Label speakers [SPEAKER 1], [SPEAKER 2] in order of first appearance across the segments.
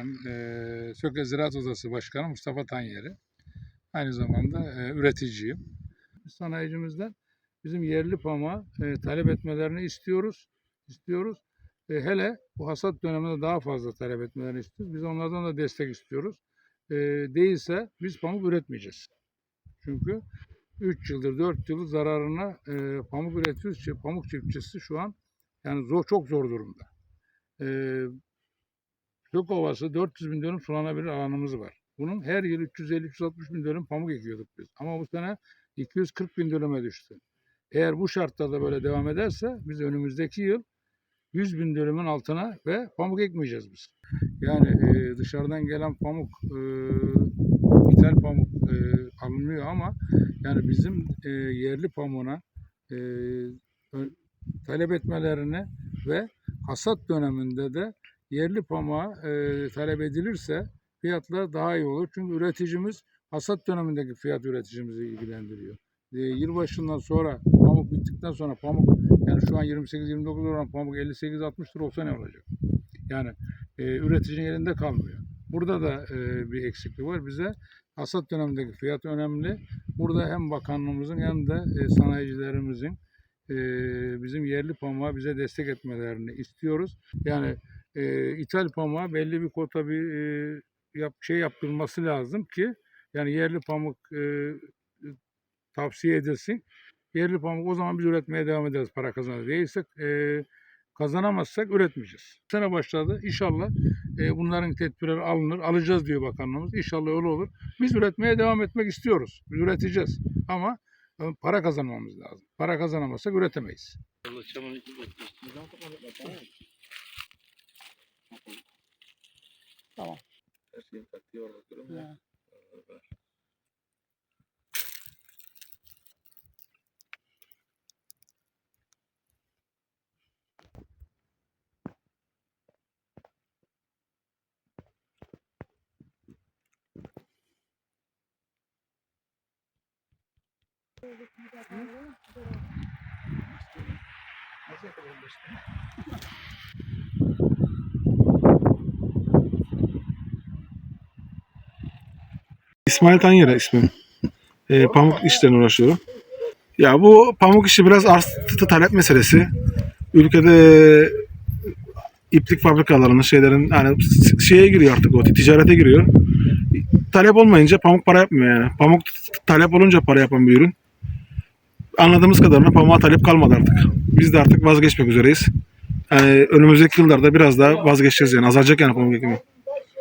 [SPEAKER 1] Ben e, Söke Ziraat Odası Başkanı Mustafa Tanyeri. Aynı zamanda e, üreticiyim. Sanayicimizden bizim yerli pamuğa e, talep etmelerini istiyoruz. istiyoruz. E, hele bu hasat döneminde daha fazla talep etmelerini istiyoruz. Biz onlardan da destek istiyoruz. E, değilse biz pamuk üretmeyeceğiz. Çünkü 3 yıldır 4 yıldır zararına e, pamuk üretiyoruz. Pamuk çiftçisi şu an yani zor çok zor durumda. E, Gök Ovası 400 bin dönüm sulanabilir alanımız var. Bunun her yıl 350-360 bin dönüm pamuk ekiyorduk biz. Ama bu sene 240 bin dönüme düştü. Eğer bu şartlarda böyle devam ederse biz önümüzdeki yıl 100 bin dönümün altına ve pamuk ekmeyeceğiz biz. Yani e, dışarıdan gelen pamuk, e, ithal pamuk e, alınıyor ama yani bizim e, yerli pamuğuna e, talep etmelerini ve hasat döneminde de yerli pamuğa e, talep edilirse fiyatlar daha iyi olur. Çünkü üreticimiz hasat dönemindeki fiyat üreticimizi ilgilendiriyor. E, yılbaşından sonra pamuk bittikten sonra pamuk yani şu an 28-29 olan pamuk 58-60 lira olsa ne olacak? Yani e, üreticinin elinde kalmıyor. Burada da e, bir eksiklik var. Bize hasat dönemindeki fiyat önemli. Burada hem bakanlığımızın hem de e, sanayicilerimizin e, bizim yerli pamuğa bize destek etmelerini istiyoruz. Yani e, ithal pamuğa belli bir kota bir e, yap, şey yaptırılması lazım ki yani yerli pamuk e, tavsiye edilsin. Yerli pamuk o zaman biz üretmeye devam ederiz para kazanır. Değilse e, kazanamazsak üretmeyeceğiz. Sene başladı. İnşallah e, bunların tedbirleri alınır. Alacağız diyor bakanlığımız. İnşallah öyle olur. Biz üretmeye devam etmek istiyoruz. Biz üreteceğiz. Ama e, para kazanmamız lazım. Para kazanamazsak üretemeyiz.
[SPEAKER 2] İsmail Tanyera ismim. Ee, pamuk işlerine uğraşıyorum. Ya bu pamuk işi biraz arz talep meselesi. Ülkede iplik fabrikalarının şeylerin hani şeye giriyor artık o ticarete giriyor. Talep olmayınca pamuk para yapmıyor yani. Pamuk talep olunca para yapan bir ürün. Anladığımız kadarıyla pamuğa talep kalmadı artık. Biz de artık vazgeçmek üzereyiz. Yani önümüzdeki yıllarda biraz daha vazgeçeceğiz yani. Azalacak yani pamuk ekimi.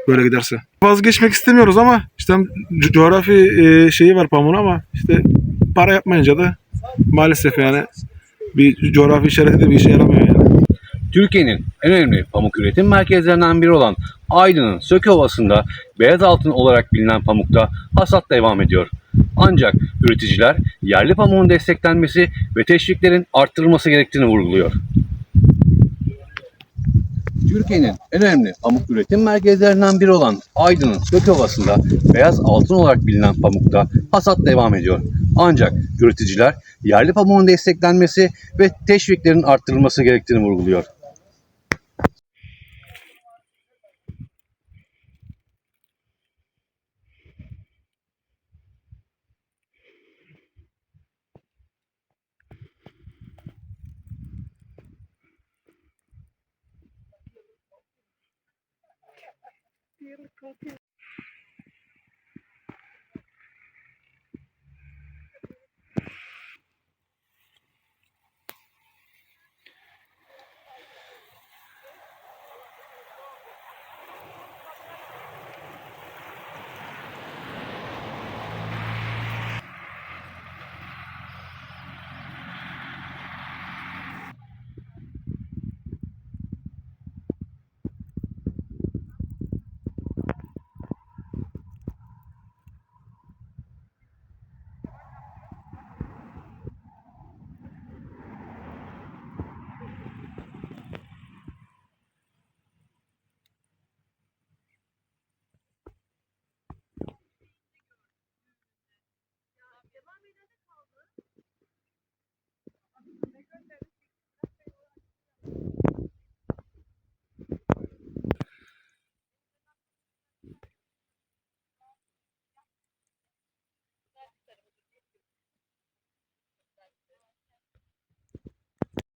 [SPEAKER 2] Böyle giderse. Vazgeçmek istemiyoruz ama işte co- coğrafi e, şeyi var pamuğun ama işte para yapmayınca da maalesef yani bir coğrafi işareti de bir işe yaramıyor yani.
[SPEAKER 3] Türkiye'nin en önemli pamuk üretim merkezlerinden biri olan Aydın'ın Söke Ovası'nda beyaz altın olarak bilinen pamukta hasat devam ediyor. Ancak üreticiler yerli pamuğun desteklenmesi ve teşviklerin arttırılması gerektiğini vurguluyor. Türkiye'nin en önemli pamuk üretim merkezlerinden biri olan Aydın'ın Söke Ovası'nda beyaz altın olarak bilinen pamukta hasat devam ediyor. Ancak üreticiler yerli pamuğun desteklenmesi ve teşviklerin arttırılması gerektiğini vurguluyor. dinheiro todo.